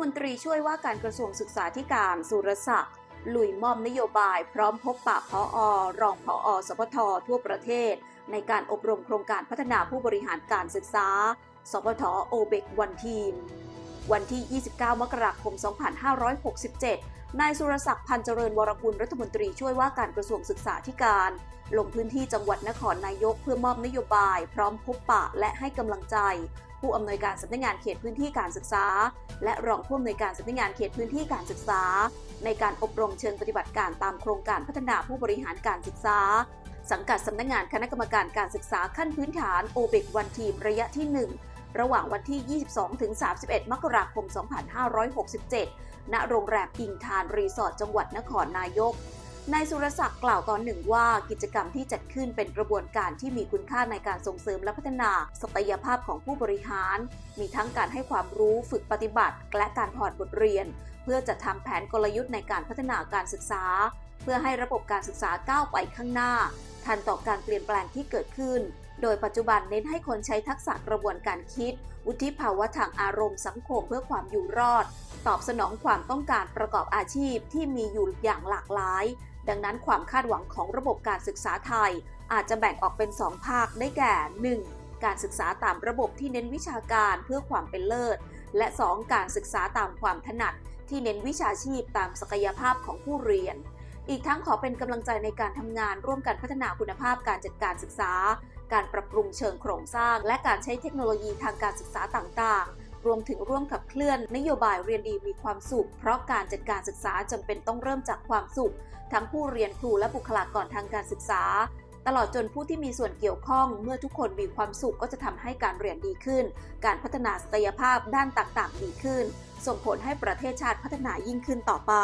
มนตรีช่วยว่าการกระทรวงศึกษาธิการสุรศักดิ์ลุยมอมนโยบายพร้อมพบปะพออรองพออสพททั่วประเทศ ในการอบรมโครงการพัฒนาผู้บริหารการศึกษา สพทโอเบกวันทีม วันที่ 29 มกราคม 2567 นายสุรศักดิ์พันเจริญวรกุลรัฐมนตรีช่วยว่าการกระทรวงศึกษาธิการ ลงพื้นที่จังหวัดนครนายกเพื่อมอบนโยบาย พร้อมพบปะและให้กำลังใจ ผู้อำนวยการสำนักงานเขตพื้นที่การศึกษา และรองผู้อำนวยการสำนักงานเขตพื้นที่การศึกษา ในการอบรมเชิงปฏิบัติการตามโครงการพัฒนาผู้บริหารการศึกษา สังกัดสำนักงานคณะกรรมการการศึกษาขั้นพื้นฐานโอเบกวันทีมระยะที่ 1 ระหว่างวันที่ 22 ถึง 31 มกราคม 2567 ณ โรงแรมอิงทานรีสอร์ทจังหวัดนครนายก นายสุรศักดิ์กล่าวตอนหนึ่งว่ากิจกรรมที่จัดขึ้นเป็นกระบวนการที่มีคุณค่าในการส่งเสริมและพัฒนาศักยภาพของผู้บริหาร มีทั้งการให้ความรู้ฝึกปฏิบัติ และการถอดบทเรียน เพื่อจัดทำแผนกลยุทธ์ในการพัฒนาการศึกษา เพื่อให้ระบบการศึกษาก้าวไปข้างหน้า ทันต่อการเปลี่ยนแปลงที่เกิดขึ้น โดยปัจจุบันเน้นให้คนใช้ทักษะกระบวนการคิด วุฒิภาวะทางอารมณ์สังคมเพื่อความอยู่รอด ตอบสนองความต้องการประกอบอาชีพที่มีอยู่อย่างหลากหลาย ดังนั้นความคาดหวังของระบบการศึกษาไทย อาจจะแบ่งออกเป็น 2 ภาคได้แก่ 1. การศึกษาตามระบบที่เน้นวิชาการเพื่อความเป็นเลิศ และ 2. การศึกษาตามความถนัด ที่เน้นวิชาชีพตามศักยภาพของผู้เรียน อีกทั้งขอเป็นกำลังใจในการทำงานร่วมกันพัฒนาคุณภาพการจัดการศึกษา การปรับปรุงเชิงโครงสร้าง และการใช้เทคโนโลยีทางการศึกษาต่างๆรวมถึงร่วมขับเคลื่อนนโยบายเรียนดีมีความสุข เพราะการจัดการศึกษาจำเป็นต้องเริ่มจากความสุข ทั้งผู้เรียนครูและบุคลากรทางการศึกษา ตลอดจนผู้ที่มีส่วนเกี่ยวข้อง เมื่อทุกคนมีความสุขก็จะทำให้การเรียนดีขึ้น การพัฒนาศักยภาพด้านต่างๆ ดีขึ้น ส่งผลให้ประเทศชาติพัฒนายิ่งขึ้นต่อไป